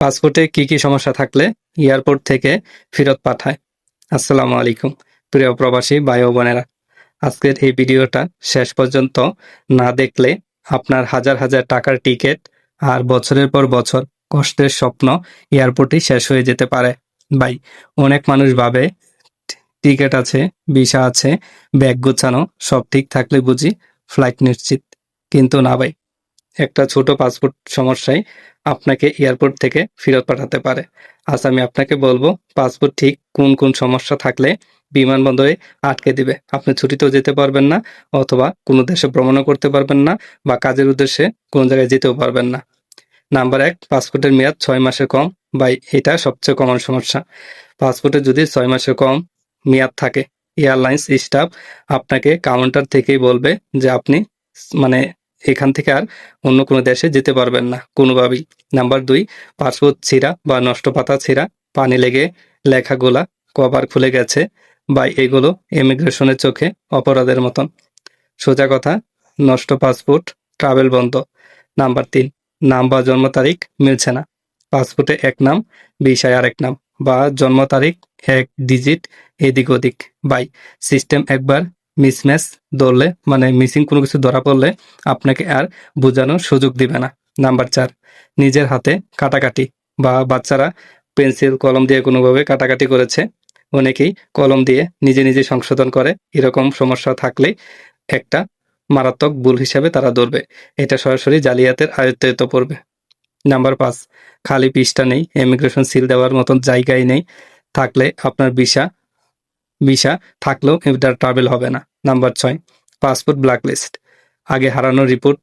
পাসপোর্টে কি কি সমস্যা থাকলে এয়ারপোর্ট থেকে ফেরত পাঠায়। আসসালামু আলাইকুম, প্রিয় প্রবাসী ভাই বোনেরা। আজকের এই ভিডিওটা শেষ পর্যন্ত না দেখলে আপনার হাজার হাজার টাকার টিকিট আর বছরের পর বছর কষ্টের স্বপ্ন এয়ারপোর্টেই শেষ হয়ে যেতে পারে। ভাই, অনেক মানুষ ভাবে টিকিট আছে, ভিসা আছে, ব্যাগ গোছানো, সব ঠিক থাকলে বুঝি ফ্লাইট নিশ্চিত। কিন্তু না ভাই, একটা ছোট পাসপোর্ট সমস্যায় আপনাকে এয়ারপোর্ট থেকে ফেরত পাঠাতে পারে। আজ আমি আপনাকে বলব, পাসপোর্ট ঠিক কোন কোন সমস্যা থাকলে বিমানবন্দরে আটকে দিবে। আপনি ছুটিতেও যেতে পারবেন না অথবা কোনো দেশে ভ্রমণও করতে পারবেন না বা কাজের উদ্দেশ্যে কোনো জায়গায় যেতেও পারবেন না। নাম্বার এক, পাসপোর্টের মেয়াদ ছয় মাসের কম বা এটা সবচেয়ে কমন সমস্যা। পাসপোর্টে যদি ছয় মাসের কম মেয়াদ থাকে, এয়ারলাইন্স স্টাফ আপনাকে কাউন্টার থেকেই বলবে যে আপনি মানে এখান থেকে আর অন্য কোনো দেশে যেতে পারবেন না। কোনোভাবেই। নাম্বার দুই, পাসপোর্ট ছিঁড়া বা নষ্ট পাতা ছিঁড়া, পানি লেগে লেখাগুলা কভার খুলে গেছে বা এগুলো ইমিগ্রেশনের চোখে অপরাধের মতন। সোজা কথা, নষ্ট পাসপোর্ট, ট্রাভেল বন্ধ। নাম্বার তিন, নাম বা জন্ম তারিখ মিলছে না। পাসপোর্টে এক নাম, বিষয় আর এক নাম বা জন্ম তারিখ এক ডিজিট এদিক ওদিক। বাই সিস্টেম একবার মিসম্যাচ ধরলে মানে মিসিং কোনো কিছু ধরা পড়লে আপনাকে আর বোঝানোর সুযোগ দিবে না। নাম্বার চার, নিজের হাতে কাটাকাটি বা বাচ্চারা পেন্সিল কলম দিয়ে কোনোভাবে কাটাকাটি করেছে, অনেকেই কলম দিয়ে নিজে নিজে সংশোধন করে। এরকম সমস্যা থাকলে একটা মারাত্মক ভুল হিসাবে তারা ধরবে। এটা সরাসরি জালিয়াতের আয়ত্তে পড়বে। নাম্বার পাঁচ, খালি পৃষ্ঠা নেই ইমিগ্রেশন সিল দেওয়ার মতন জায়গায় নেই। থাকলে আপনার ভিসা ভিসা থাকলেও এটা ট্রাভেল হবে না। নাম্বার ছয়, পাসপোর্ট ব্ল্যাকলিস্ট আগে হারানোর রিপোর্ট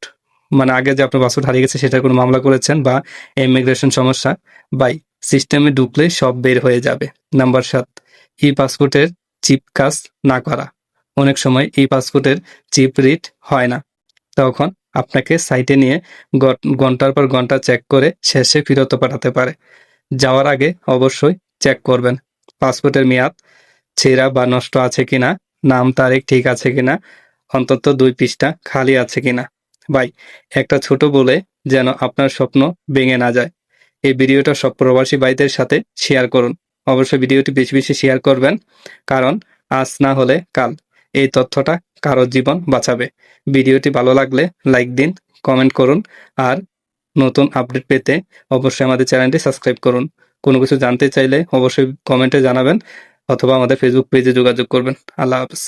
মানে আগে যে আপনার পাসপোর্ট হারিয়ে গেছে সেটার কোনো মামলা করেছেন বা ইমিগ্রেশন সমস্যা বাই সিস্টেমে ঢুকলে সব বের হয়ে যাবে। নাম্বার সাত, ই পাসপোর্টের চিপ কাজ না করা। অনেক সময় ই পাসপোর্টের চিপ রিট হয় না। তখন আপনাকে সাইটে নিয়ে ঘণ্টার পর ঘণ্টা চেক করে শেষে ফিরত পাঠাতে পারে। যাওয়ার আগে অবশ্যই চেক করবেন। পাসপোর্টের মেয়াদ, ছেঁড়া বা নষ্ট আছে কিনা নাম, তারিখ ঠিক আছে কিনা? অন্তত দুই পৃষ্ঠা খালি আছে কিনা? ভাই, একটা ছোট বলে যেন আপনার স্বপ্ন ভেঙে না যায়। এই ভিডিওটা সব প্রবাসী ভাইদের সাথে শেয়ার করুন। অবশ্যই ভিডিওটি বেশি বেশি শেয়ার করবেন, কারণ আজ না হলে কাল। এই তথ্যটা কারও জীবন বাঁচাবে। ভিডিওটি ভালো লাগলে লাইক দিন, কমেন্ট করুন, আর নতুন আপডেট পেতে অবশ্যই আমাদের চ্যানেলটি সাবস্ক্রাইব করুন। কোনো কিছু জানতে চাইলে অবশ্যই কমেন্টে জানাবেন। অথবা আমাদের ফেসবুক পেজে যোগাযোগ করবেন। আল্লাহ হাফেজ।